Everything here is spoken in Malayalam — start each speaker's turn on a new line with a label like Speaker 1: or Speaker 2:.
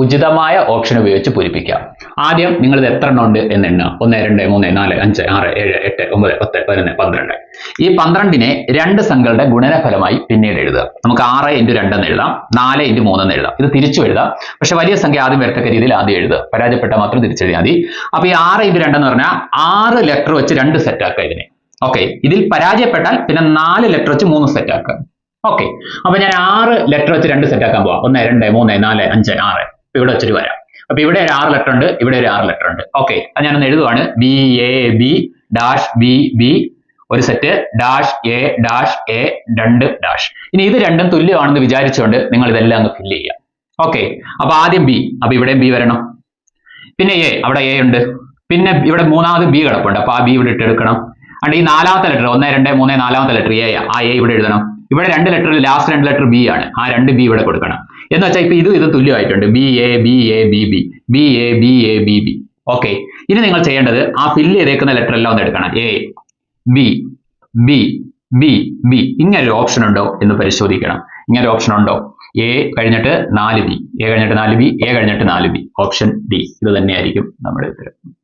Speaker 1: ഉചിതമായ ഓപ്ഷൻ ഉപയോഗിച്ച് പൂരിപ്പിക്കാം ആദ്യം നിങ്ങളിത് എത്ര എണ്ണം ഉണ്ട് എന്ന് എണ്ണുക ഒന്ന് രണ്ട് മൂന്ന് നാല് അഞ്ച് ആറ് ഏഴ് എട്ട് ഒമ്പത് പത്ത് പതിനൊന്ന് പന്ത്രണ്ട് ഈ പന്ത്രണ്ടിനെ രണ്ട് സംഖ്യകളുടെ ഗുണനഫലമായി പിന്നീട് എഴുതുക നമുക്ക് ആറ് ഇൻറ്റു രണ്ടെന്ന് എഴുതാം നാല് ഇൻറ്റു എന്ന് എഴുതാം ഇത് തിരിച്ചു എഴുതാം പക്ഷെ വലിയ സംഖ്യ ആദ്യം വരത്തക്ക രീതിയിൽ ആദ്യം എഴുതുക പരാജയപ്പെട്ടാൽ മാത്രം തിരിച്ചെഴുതിയാൽ മതി അപ്പൊ ഈ ആറ് ഇൻറ്റു രണ്ടെന്ന് പറഞ്ഞാൽ ആറ് ലെറ്റർ വെച്ച് രണ്ട് സെറ്റ് ആക്കുക ഇതിനെ ഓക്കെ ഇതിൽ പരാജയപ്പെട്ടാൽ പിന്നെ നാല് ലെറ്റർ വെച്ച് മൂന്ന് സെറ്റ് ആക്കുക ഓക്കെ അപ്പൊ ഞാൻ ആറ് ലെറ്റർ വെച്ച് രണ്ട് സെറ്റ് ആക്കാൻ പോവാം ഒന്ന് രണ്ട് മൂന്ന് നാല് അഞ്ച് ആറ് ഇവിടെ വെച്ചിട്ട് വരാം അപ്പൊ ഇവിടെ ഒരു ആറ് ലെറ്റർ ഉണ്ട് ഇവിടെ ഒരു ആറ് ലെറ്റർ ഉണ്ട് ഓക്കെ അത് ഞാനൊന്ന് എഴുതുവാണ് B A B dash B B ഒരു set dash A dash A രണ്ട് ഡാഷ് ഇനി ഇത് രണ്ടും തുല്യമാണെന്ന് വിചാരിച്ചുകൊണ്ട് നിങ്ങൾ ഇതെല്ലാം അങ്ങ് ഫില്ല് ചെയ്യുക ഓക്കെ അപ്പൊ ആദ്യം ബി അപ്പൊ ഇവിടെയും ബി വരണം പിന്നെ എ അവിടെ എ ഉണ്ട് പിന്നെ ഇവിടെ മൂന്നാമത് ബി കിടപ്പുണ്ട് അപ്പൊ ആ ബി ഇവിടെ ഇട്ടെടുക്കണം അണ്ട് ഈ നാലാമത്തെ ലെറ്റർ ഒന്ന് രണ്ട് മൂന്ന് നാലാമത്തെ ലെറ്റർ എ ആ എ ഇവിടെ എഴുതണം ഇവിടെ രണ്ട് ലെറ്റർ ലാസ്റ്റ് രണ്ട് ലെറ്റർ ബി ആണ് ആ രണ്ട് ബി ഇവിടെ കൊടുക്കണം എന്ന് വെച്ചാൽ ഇപ്പൊ ഇത് ഇത് തുല്യമായിട്ടുണ്ട് B A B A B B B A B A B B okay ഇനി നിങ്ങൾ ചെയ്യേണ്ടത് ആ ഫില്ല് ചെയ്തേക്കുന്ന ലെറ്റർ എല്ലാം ഒന്ന് എടുക്കണം A B B B B ഇങ്ങനെ ഒരു ഓപ്ഷൻ ഉണ്ടോ എന്ന് പരിശോധിക്കണം ഇങ്ങനെ ഒരു ഓപ്ഷൻ ഉണ്ടോ എ കഴിഞ്ഞിട്ട് നാല് ബി എ കഴിഞ്ഞിട്ട് നാല് ബി എ കഴിഞ്ഞിട്ട് നാല് ബി ഓപ്ഷൻ ഡി ഇത് തന്നെയായിരിക്കും നമ്മുടെ ഉത്തരം